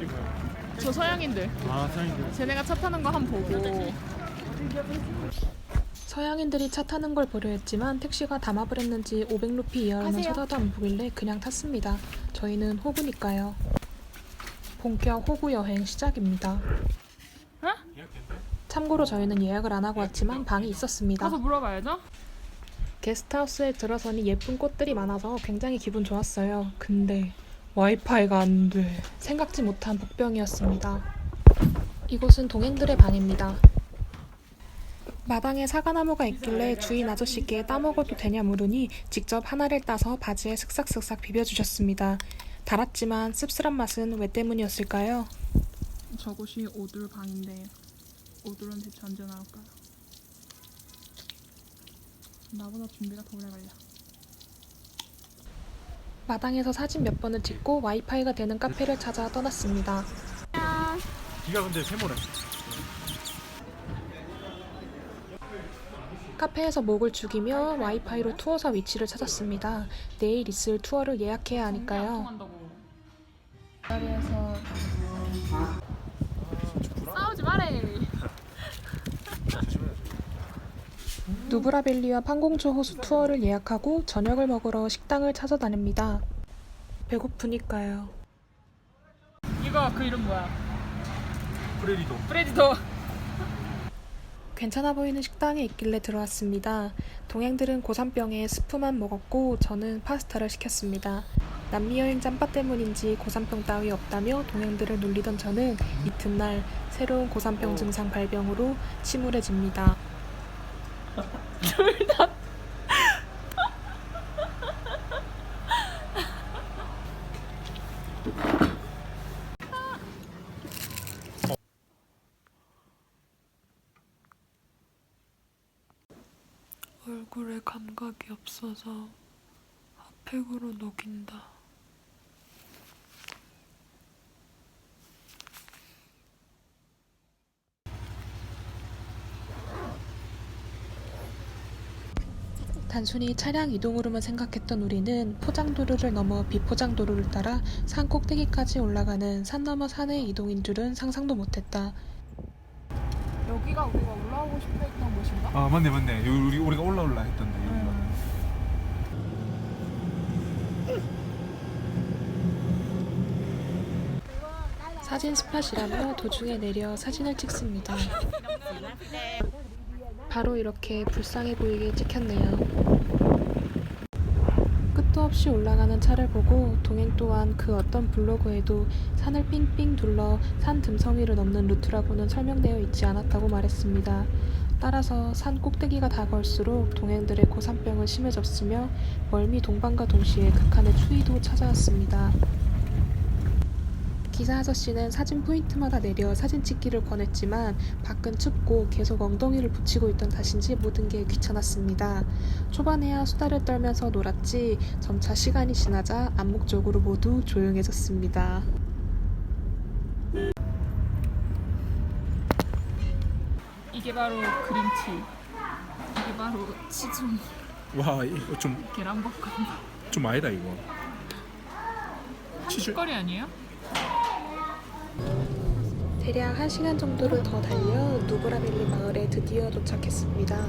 사람들이 뭐야? 저 서양인들. 아 사람들. 쟤네가 차 타는 거 한 번 보고. 서양인들이 차 타는 걸 보려 했지만 택시가 담합을 했는지 500루피 이하로는 가세요. 쳐다도 안 보길래 그냥 탔습니다. 저희는 호구니까요. 본격 호구 여행 시작입니다. 참고로 저희는 예약을 안 하고 왔지만 방이 있었습니다. 가서 물어봐야죠. 게스트하우스에 들어서니 예쁜 꽃들이 많아서 굉장히 기분 좋았어요. 근데 와이파이가 안 돼. 생각지 못한 복병이었습니다. 이곳은 동행들의 방입니다. 마당에 사과나무가 있길래 주인 아저씨께 따먹어도 되냐 물으니 직접 하나를 따서 바지에 슥싹슥싹 비벼주셨습니다. 달았지만 씁쓸한 맛은 왜 때문이었을까요? 저곳이 오돌 방인데 오돌은 대체 언제 나올까요? 나보다 준비가 더 오래 걸려. 마당에서 사진 몇 번을 찍고 와이파이가 되는 카페를 찾아 떠났습니다. 비가 근데 세모래. 카페에서 목을 죽이며 와이파이로 투어사 위치를 찾았습니다. 내일 있을 투어를 예약해야 하니까요. 싸우지 말해. 누브라밸리와 판공초 호수 투어를 예약하고 저녁을 먹으러 식당을 찾아다닙니다. 배고프니까요. 이거 그 이름 뭐야? 프레리도. 프레디터. 괜찮아 보이는 식당에 있길래 들어왔습니다. 동행들은 고산병에 스프만 먹었고 저는 파스타를 시켰습니다. 남미 여행 짬바 때문인지 고산병 따위 없다며 동행들을 놀리던 저는 이튿날 새로운 고산병 증상 발병으로 침울해집니다. 얼굴에 감각이 없어서 핫팩으로 녹인다. 단순히 차량 이동으로만 생각했던 우리는 포장도로를 넘어 비포장도로를 따라 산 꼭대기까지 올라가는 산 너머 산의 이동인 줄은 상상도 못했다. 여기가 우리가 올라오고 싶어 했던 곳인가? 아 맞네 맞네. 여기 우리 우리가 올라올라 했던데 여기가. 사진 스팟이라며 도중에 내려 사진을 찍습니다. 바로 이렇게 불쌍해 보이게 찍혔네요. 끝도 없이 올라가는 차를 보고 동행 또한 그 어떤 블로그에도 산을 삥삥 둘러 산 듬성이를 넘는 루트라고는 설명되어 있지 않았다고 말했습니다. 따라서 산 꼭대기가 다가올수록 동행들의 고산병은 심해졌으며 멀미 동반과 동시에 극한의 추위도 찾아왔습니다. 기사 아저씨는 사진 포인트마다 내려 사진 찍기를 권했지만 밖은 춥고 계속 엉덩이를 붙이고 있던 탓인지 모든 게 귀찮았습니다. 초반에야 수다를 떨면서 놀았지 점차 시간이 지나자 암묵적으로 모두 조용해졌습니다. 이게 바로 그림치. 이게 바로 치즈 와 이거 좀좀 계란볶음. 아니다 이거. 치즈. 거리 아니에요? 대략 1시간 정도를 더 달려 누브라밸리 마을에 드디어 도착했습니다.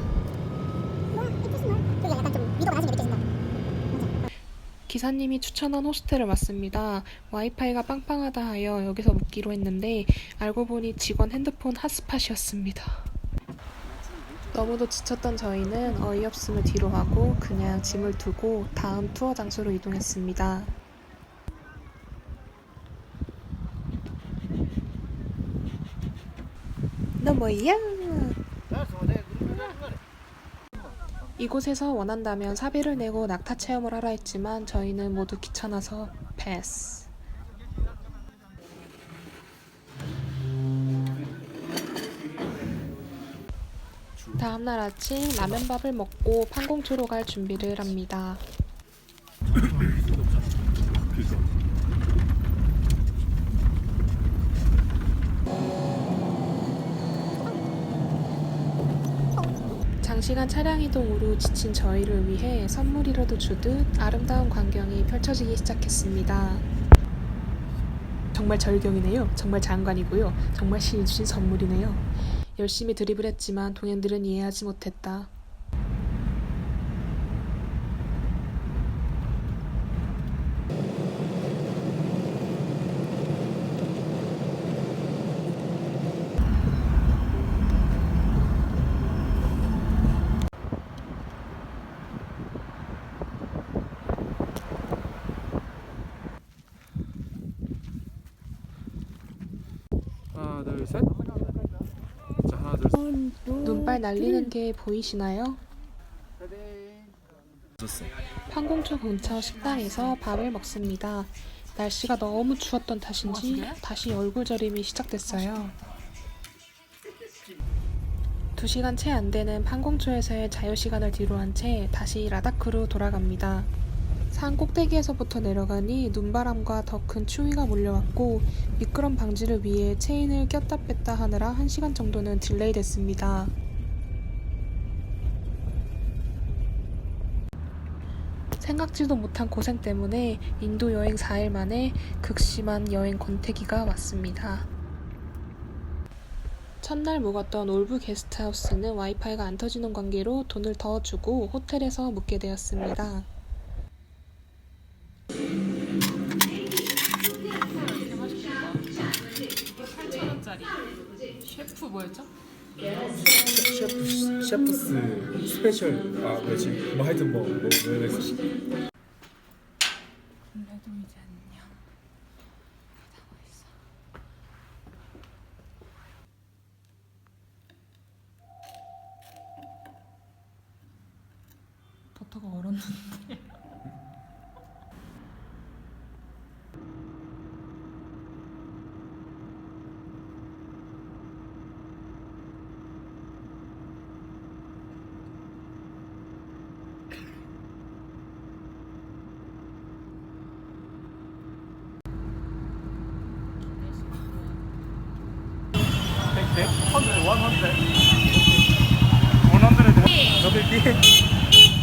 기사님이 추천한 호스텔을 왔습니다. 와이파이가 빵빵하다 하여 여기서 묵기로 했는데 알고 보니 직원 핸드폰 핫스팟이었습니다. 너무도 지쳤던 저희는 어이없음을 뒤로하고 그냥 짐을 두고 다음 투어 장소로 이동했습니다. 너 뭐야? 이곳에서 원한다면 사비를 내고 낙타 체험을 하라 했지만 저희는 모두 귀찮아서 패스. 다음 날 아침 라면밥을 먹고 판공초로 갈 준비를 합니다. 그래서 장시간 차량 이동으로 지친 저희를 위해 선물이라도 주듯 아름다운 광경이 펼쳐지기 시작했습니다. 정말 절경이네요. 정말 장관이고요. 정말 신이 주신 선물이네요. 열심히 드립을 했지만 동행들은 이해하지 못했다. 하나 둘 셋. 자 하나 둘 셋. 눈발 날리는 게 보이시나요? 판공초 근처 식당에서 밥을 먹습니다. 날씨가 너무 추웠던 탓인지 다시 얼굴절임이 시작됐어요. 2시간 채 안 되는 판공초에서의 자유시간을 뒤로한 채 다시 라다크로 돌아갑니다. 산 꼭대기에서부터 내려가니 눈바람과 더 큰 추위가 몰려왔고 미끄럼 방지를 위해 체인을 꼈다 뺐다 하느라 1시간 정도는 딜레이 됐습니다. 생각지도 못한 고생 때문에 인도 여행 4일 만에 극심한 여행 권태기가 왔습니다. 첫날 묵었던 올브 게스트하우스는 와이파이가 안 터지는 관계로 돈을 더 주고 호텔에서 묵게 되었습니다. 뭐였죠? 셰프 셰프스 스페셜 아 뭐지 뭐 하여튼 뭐뭐 뭐, 했어. 레도 이제 안녕. 하고 있어. 버터가 얼었는데. 100, 100. 100. Okay.